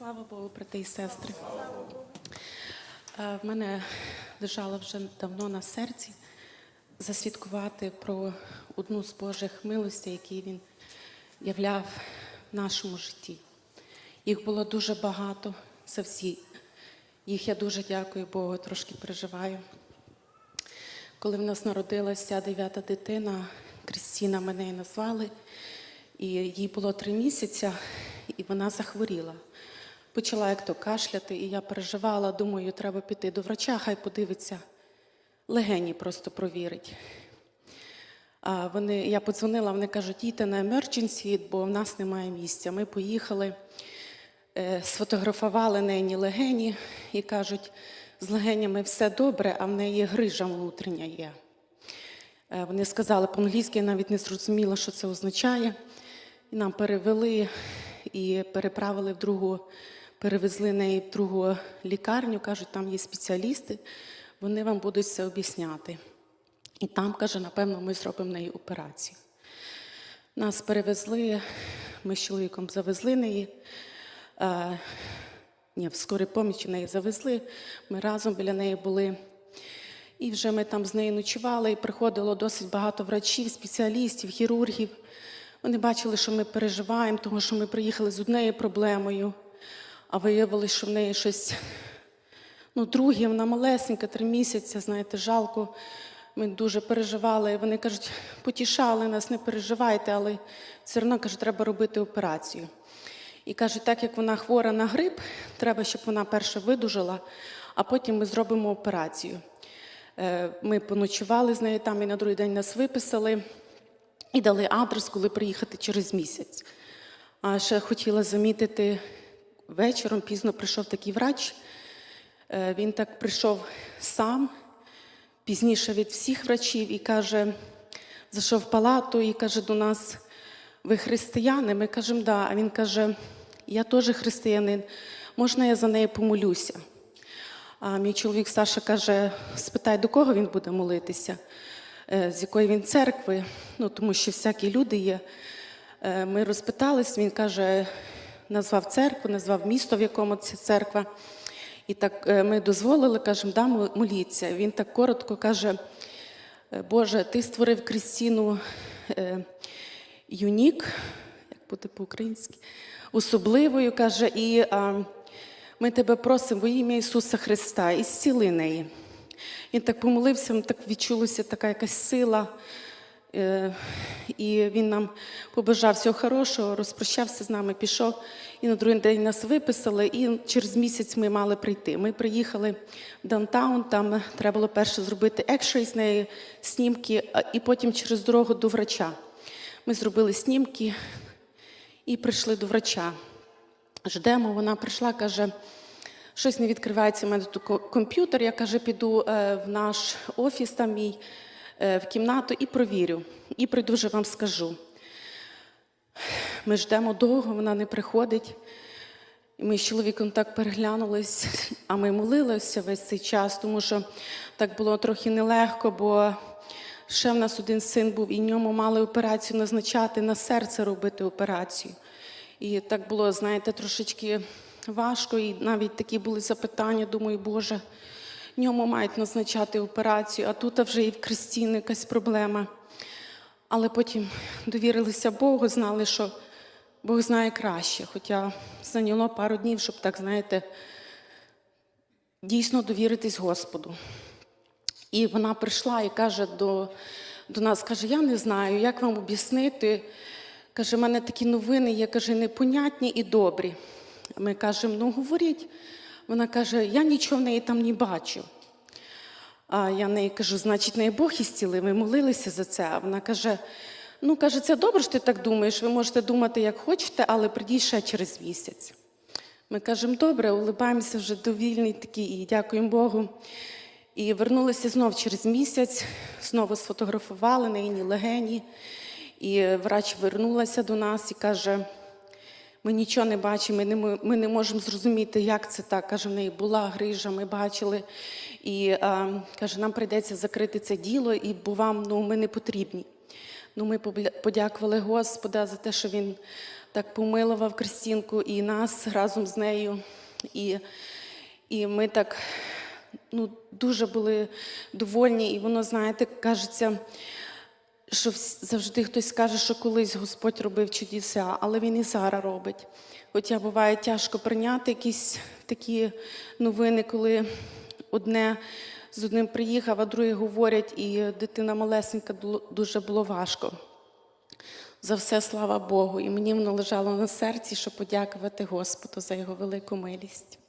Слава Богу, брати і сестри. Е, В мене лежало вже давно на серці засвідкувати про одну з Божих милостей, які він являв в нашому житті. Їх було дуже багато за всі. Їх я дуже дякую Богу, трошки переживаю. Коли в нас народилася дев'ята дитина, Крістіна мене її назвали, і їй було три місяці, і вона захворіла. Почала як то кашляти, і я переживала, думаю, треба піти до врача, хай подивиться, легені просто провірить. А вони, я подзвонила, вони кажуть, їдьте на emergency, бо в нас немає місця. Ми поїхали, е, сфотографували неї легені і кажуть, з легенями все добре, а в неї грижа внутрішня є. Е, Вони сказали по-англійськи, я навіть не зрозуміла, що це означає. І нам перевели і переправили в другу, перевезли неї в другу лікарню. Кажуть, там є спеціалісти, вони вам будуть все об'ясняти. І там, каже, напевно, ми зробимо неї операцію. Нас перевезли, ми з чоловіком завезли неї. Е, ні, в скорій помічі неї завезли. Ми разом біля неї були. І вже ми там з нею ночували, і приходило досить багато врачів, спеціалістів, хірургів. Вони бачили, що ми переживаємо, тому що ми приїхали з однією проблемою, а виявилося, що в неї щось ну, друге, вона малесенька, три місяці, знаєте, жалко. Ми дуже переживали. Вони кажуть, потішали нас, не переживайте, але все одно каже, треба робити операцію. І кажуть, так як вона хвора на грип, треба, щоб вона перше видужала, а потім ми зробимо операцію. Е, Ми поночували з нею там і на другий день нас виписали і дали адрес, коли приїхати через місяць. А ще хотіла замітити, вечором пізно прийшов такий врач. Е, Він так прийшов сам, пізніше від всіх врачів, і каже, зайшов в палату і каже до нас: ви християни? Ми кажемо, да. А він каже, я теж християнин, можна я за нею помолюся? А мій чоловік Саша каже: спитай, до кого він буде молитися, Е, з якої він церкви, ну тому що всякі люди є. Е, Ми розпитались, він каже, назвав церкву, назвав місто, в якому ця церква. І так е, ми дозволили, кажемо, да, мо- моліться. Він так коротко каже: «Е, Боже, ти створив Крістіну е, юнік, як буде по-українськи, особливою, каже, і ми тебе просимо во ім'я Ісуса Христа, і зціли неї. Він так помолився, так відчулася така якась сила. Е, І він нам побажав всього хорошого, розпрощався з нами, пішов. І на другий день нас виписали, і через місяць ми мали прийти. Ми приїхали в даунтаун, там треба було перше зробити екшей з неї, снімки, і потім через дорогу до врача. Ми зробили снімки і прийшли до врача. Ждемо, вона прийшла, каже, щось не відкривається в мене тут комп'ютер. Я каже, піду е, в наш офіс там мій, в кімнату і провірю. І прийду вже вам скажу. Ми ждемо довго, вона не приходить. Ми з чоловіком так переглянулись, а ми молилися весь цей час, тому що так було трохи нелегко, бо ще в нас один син був, і ньому мали операцію назначати на серце робити операцію. І так було, знаєте, трошечки важко, і навіть такі були запитання, думаю, Боже, ньому мають назначати операцію, а тут вже і в Кристіни якась проблема. Але потім довірилися Богу, знали, що Бог знає краще. Хоча зайняло пару днів, щоб так, знаєте, дійсно довіритись Господу. І вона прийшла і каже до, до нас, каже, я не знаю, як вам об'яснити. Каже, в мене такі новини є, каже, непонятні і добрі. Ми кажемо, ну говоріть. Вона каже, я нічого в неї там не бачу. А я неї кажу, значить, неї Бог ісцілив, ми молилися за це. А вона каже: ну, каже, це добре, що ти так думаєш, ви можете думати, як хочете, але прийдіть ще через місяць. Ми кажемо, добре, улибаємося вже довільний такий і дякуємо Богу. І вернулися знов через місяць, знову сфотографували на її легені. І врач вернулася до нас і каже: ми нічого не бачимо, ми ми не можемо зрозуміти, як це так. Каже, в неї була грижа, ми бачили. І а, каже, нам прийдеться закрити це діло, і бо вам ну, ми не потрібні. Ну, ми подякували Господа за те, що він так помилував Кристинку і нас разом з нею. І, і ми так ну, дуже були довольні, і воно, знаєте, кажеться, що завжди хтось каже, що колись Господь робив чудеса, але Він і зараз робить. Хоча буває тяжко прийняти якісь такі новини, коли одне з одним приїхав, а друге говорять, і дитина малесенька дуже було важко. За все слава Богу. І мені воно лежало на серці, щоб подякувати Господу за його велику милість.